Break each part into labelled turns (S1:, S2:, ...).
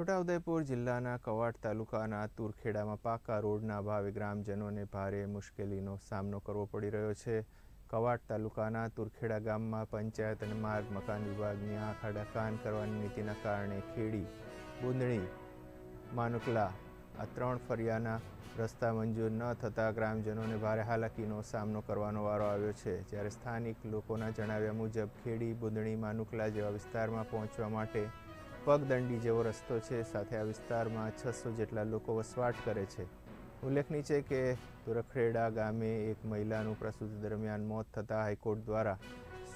S1: છોટાઉદેપુર જિલ્લાના કવાડ તાલુકાના તુરખેડામાં પાકા રોડના અભાવે ગ્રામજનોને ભારે મુશ્કેલીનો સામનો કરવો પડી રહ્યો છે. કવાડ તાલુકાના તુરખેડા ગામમાં પંચાયત અને માર્ગ, મકાન વિભાગની આંખ અડાકાન કરવાની નીતિના કારણે ખેડી, બુંદણી, માનુકલા આ ત્રણ ફરિયાના રસ્તા મંજૂર ન થતાં ગ્રામજનોને ભારે હાલાકીનો સામનો કરવાનો વારો આવ્યો છે. જ્યારે સ્થાનિક લોકોના જણાવ્યા મુજબ, ખેડી, બુંદણી, માનુકલા જેવા વિસ્તારમાં પહોંચવા માટે પગદંડી જેવો રસ્તો છે. સાથે આ વિસ્તારમાં છસો જેટલા લોકો વસવાટ કરે છે. ઉલ્લેખનીય છે કે તુરખેડા ગામે એક મહિલાનું પ્રસૂતિ દરમિયાન મોત થતાં હાઈકોર્ટ દ્વારા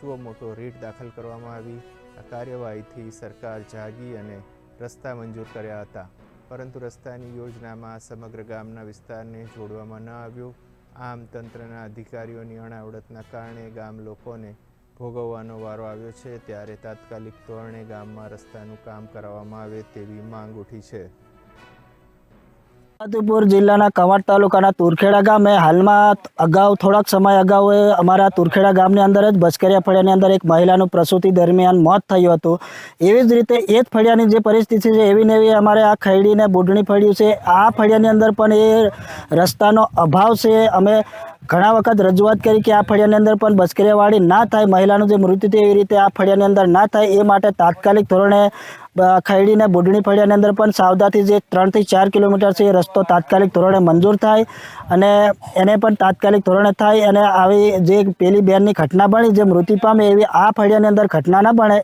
S1: સુઓ મોટો રીટ દાખલ કરવામાં આવી. આ કાર્યવાહીથી સરકાર જાગી અને રસ્તા મંજૂર કર્યા હતા. પરંતુ રસ્તાની યોજનામાં સમગ્ર ગામના વિસ્તારને જોડવામાં ન આવ્યું. આમ તંત્રના અધિકારીઓની અણાવડતના કારણે ગામ લોકોને ભોગવવાનો વારો આવ્યો છે, ત્યારે તાત્કાલિક ધોરણે ગામમાં રસ્તાનું કામ કરાવવામાં આવે તેવી માંગ ઉઠી છે.
S2: છોટાઉદેપુર જિલ્લાના કવાંટ તાલુકાના તુરખેડા ગામે હાલમાં અગાઉ થોડાક સમય અગાઉ એ અમારા તુરખેડા ગામની અંદર જ બચકરિયા ફળિયાની અંદર એક મહિલાનું પ્રસૂતિ દરમિયાન મોત થયું હતું. એવી જ રીતે એ જ ફળિયાની જે પરિસ્થિતિ છે, એવી ને એવી અમારે આ ખૈડીને બુઢણી ફળ્યું છે. આ ફળિયાની અંદર પણ એ રસ્તાનો અભાવ છે. અમે ઘણા વખત રજૂઆત કરી કે આ ફળિયાની અંદર પણ બચકરિયાવાળી ના થાય, મહિલાનું જે મૃત્યુ થયું એવી રીતે આ ફળિયાની અંદર ના થાય, એ માટે તાત્કાલિક ધોરણે ખૈડીને બુઢણી ફળિયાની અંદર પણ સાવધાથી જે ત્રણથી ચાર કિલોમીટર છે એ રસ્તો તાત્કાલિક ધોરણે મંજૂર થાય અને એને પણ તાત્કાલિક ધોરણે થાય અને આવી જે પેલી બેનની ઘટના બની, જે મૃત્યુ પામે એવી આ ફળિયાની અંદર ઘટના ના બને,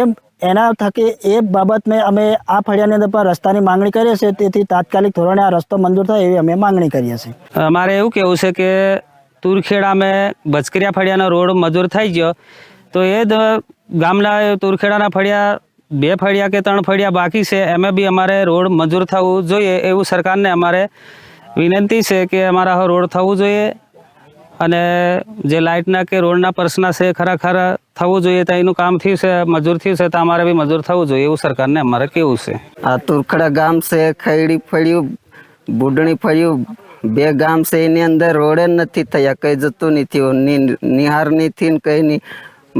S2: એમ એના થકી એ બાબત મેં અમે આ ફળિયાની અંદર પણ રસ્તાની માંગણી કરીએ છીએ. તેથી તાત્કાલિક ધોરણે આ રસ્તો મંજૂર થાય એવી અમે માંગણી કરીએ છીએ.
S3: અમારે એવું કેવું છે કે તુરખેડામાં બચકરિયા ફળિયાનો રોડ મજૂર થઈ ગયો, તો એ ગામના તુરખેડાના ફળિયા, બે ફળિયા કે ત્રણ ફળિયા બાકી છે, એમાં બી અમારે રોડ મંજૂર થવું જોઈએ એવું સરકારને અમારે વિનંતી છે કે અમારા રોડ થવું જોઈએ. અને જે લાઇટના કે રોડના પ્રશ્ન છે ખરેખર થવું જોઈએ તો એનું કામ થયું છે, મજૂર થયું છે તો અમારે બી મજૂર થવું જોઈએ એવું સરકારને અમારે કેવું છે?
S4: આ તુરખડા ગામ છે, ખૈડી ફળ્યું, બુડણી ફળ્યું, બે ગામ છે, એની અંદર રોડે નથી થયા, કઈ જતું નથી નિહાર નથી ને કઈ નહીં.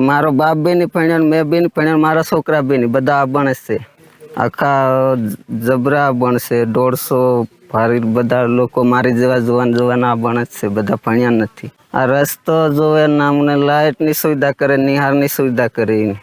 S4: મારો બાપ બી નહીં ભણ્યો મેં બી નહીં ભણ્યો મારા છોકરા બી નહીં, બધા આ છે. આખા જબરા ભણશે, દોઢસો ભારી બધા લોકો મારી જેવા જવાન જોવાના જ છે, બધા ભણ્યા નથી. આ રસ્તો જોવે અમને લાઇટની સુવિધા કરે નિહારની સુવિધા કરે એની.